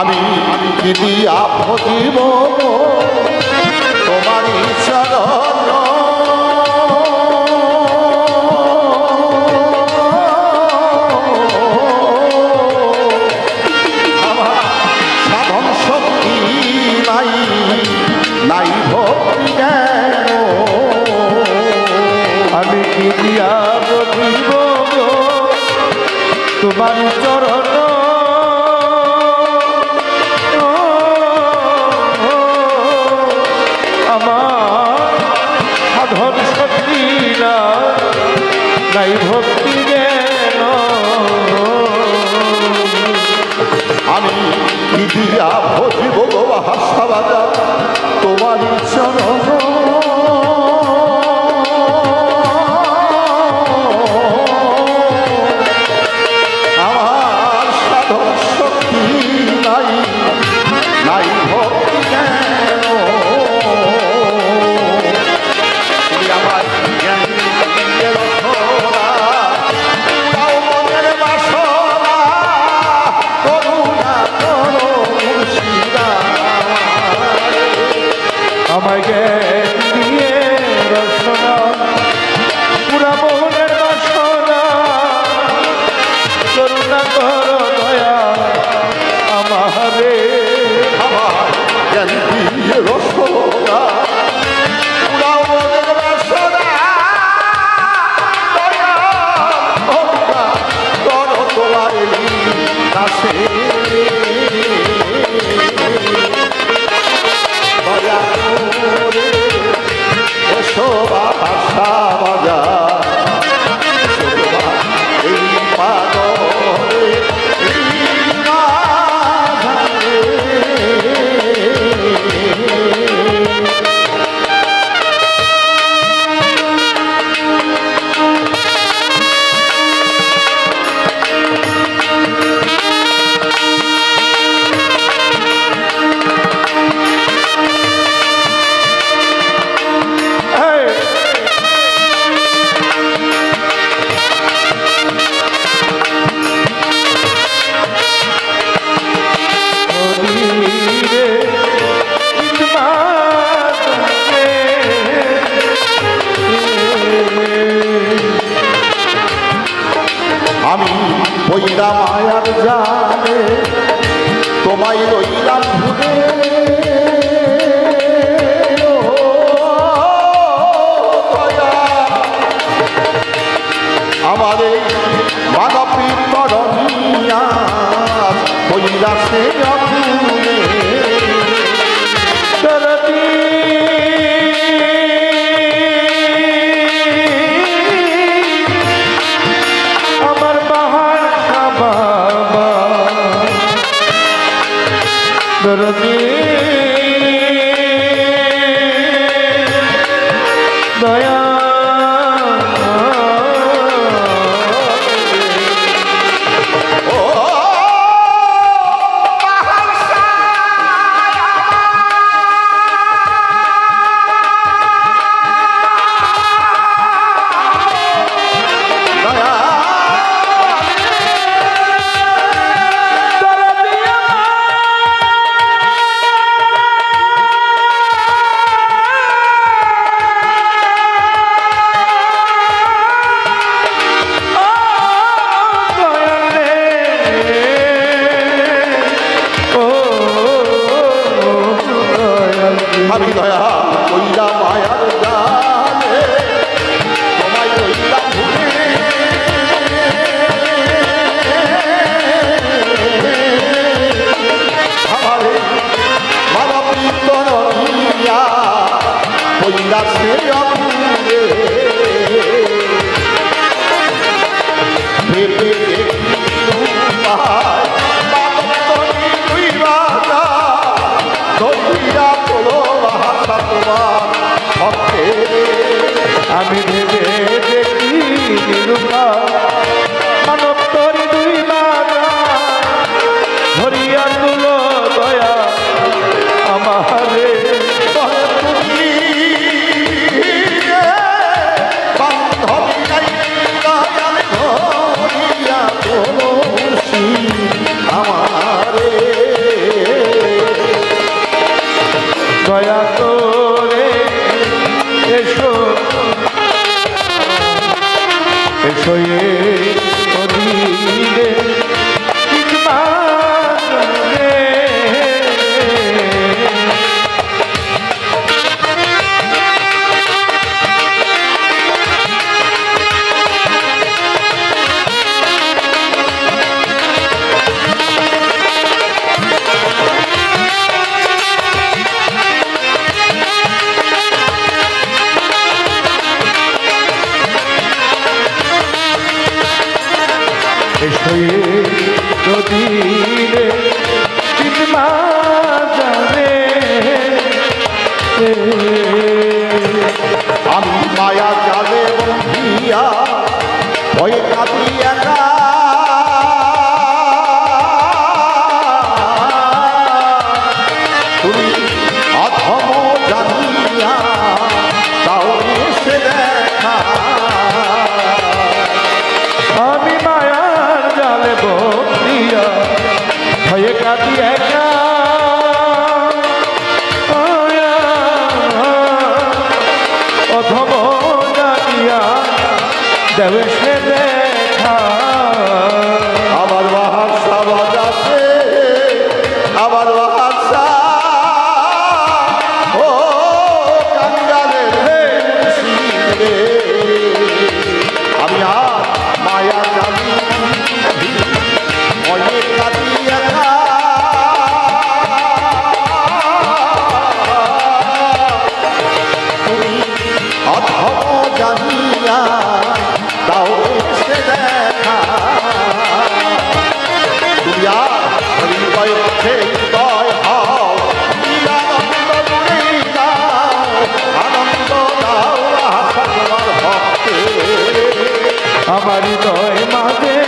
আমি কি দিয়া ভজিব তোমার ইচ্ছা কি দিয়া বলিব তোমার চরণ। আমার সাধন না, নাই ভক্তি জ্ঞান আমি কি দিয়া ভজিব গো তোমার চরণ। Yan diye roşola মায়ার জানে তোমায় রই চরণে হইয়াছে অপুরে ভেবে আমি ভেবে দেখি নিরুপা আমার হৃদয় মাঝে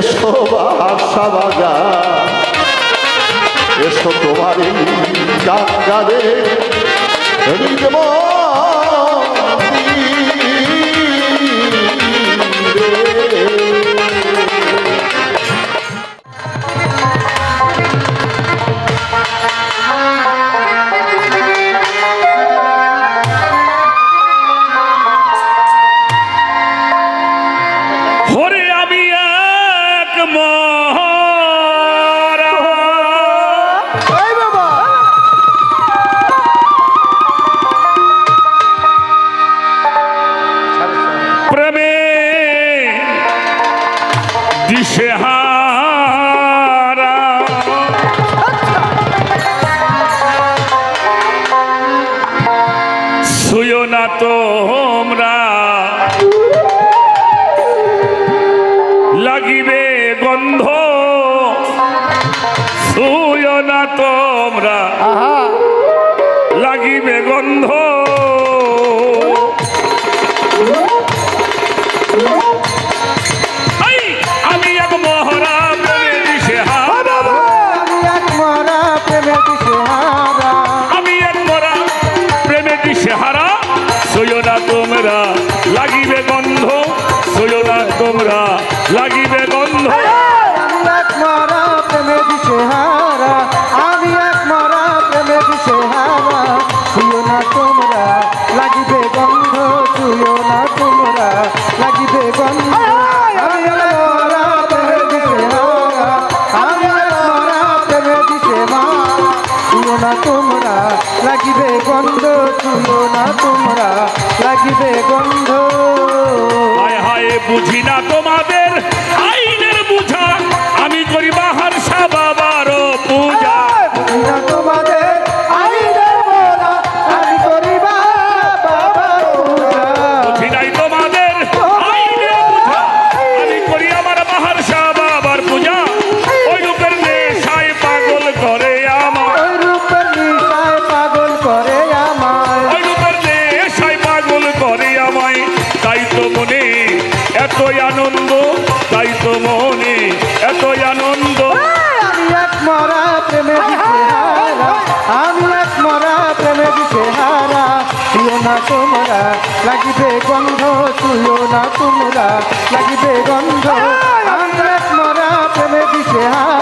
এসো বাসা বাগা। এসো তোমার গান গানে তোমরা আহা। বুঝি না তোমাদের না তোমরা লাগিবে গন্ধ তুলো না তোমরা লাগিবে গন্ধ। মরা প্রেমে দিছে আমি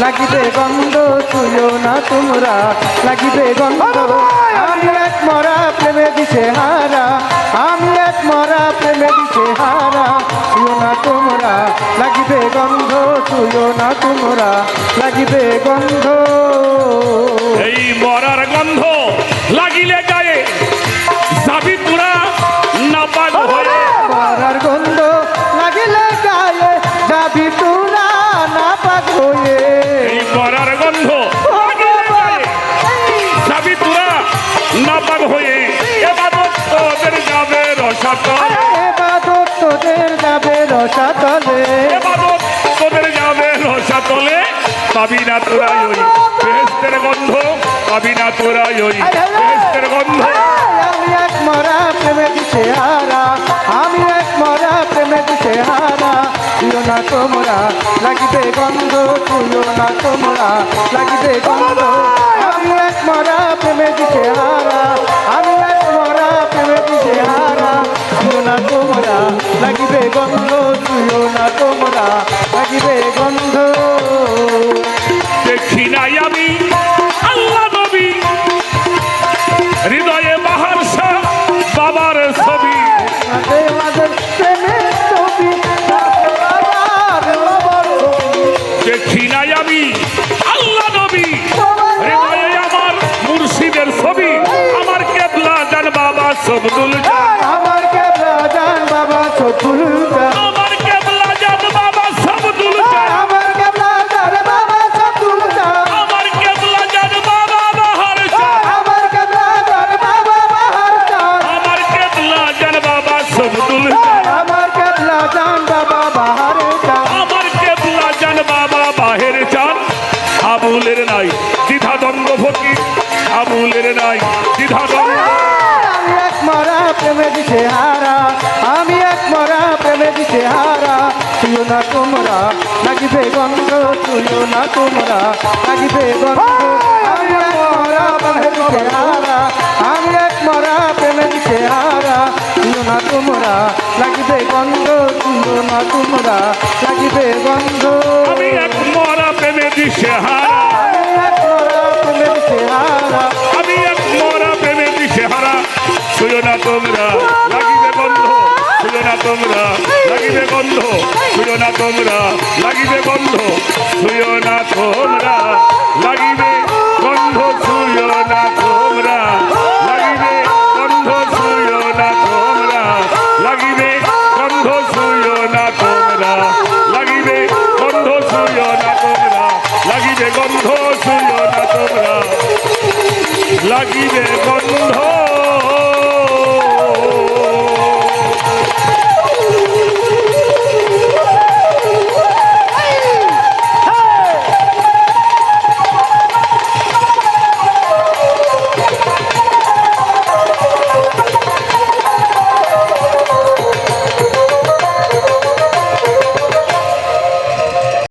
লাগিবে গন্ধ তুইও না তোমরা। লাগিবে গন্ধ আমি এক মরা প্রেমে দিছে হারা। আমি এক মরা প্রেমে দিছে হারা। তুইও না তোমরা। লাগিবে গন্ধ তুইও না তোমরা। লাগিবে গন্ধ তোদের যাবে রসাতলে তোদের যাবে রসাতলে পাবি না তোরাই ওই বেহেস্তের গন্ধ পাবি না তোরাই ওই বেহেস্তের গন্ধ। আমি এক মরা প্রেমে দিছে হারা আমি এক মরা প্রেমে দিছে হারা তুইও না তোমরা লাগিবে গন্ধ তুইও না তোমরা লাগিবে গন্ধ। আমি এক মরা প্রেমে দিছে হারা আমি এক মরা প্রেমে দিছে হারা না তোমরা লাগিবে গন্ধ তুইও না তোমরা লাগিবে গন্ধ আবুলের নাই। দ্বিধা আমি এক মরা প্রেমে দিছে হারা। আমি এক মরা প্রেমে দিছে হারা। তুইও না তোমরা লাগিবে গন্ধ তুইও না তোমরা লাগিবে গন্ধ। আমি এক মরা প্রেমে দিছে হারা। আমি এক মরা প্রেমে দিছে হারা। তুইও না তোমরা লাগিবে গন্ধ ছুঁয়ো না তোমরা লাগিবে গন্ধ। আমি এক মরা প্রেমে দিশে হারা। আমি এক মরা প্রেমের চেহারা আমি তোমরা, লাগিবে গন্ধ শুয়ো না তোমরা, লাগিবে গন্ধ শুয়ো না তোমরা, লাগিবে গন্ধ শুয়ো না তোমরা, লাগিবে গন্ধ শুয়ো না তোমরা, লাগিবে গন্ধ শুয়ো না তোমরা, লাগিবে গন্ধ শুয়ো না তোমরা, লাগিবে গন্ধ শুয়ো না তোমরা, লাগিবে গন্ধ শুয়ো না তোমরা, লাগিবে গন্ধ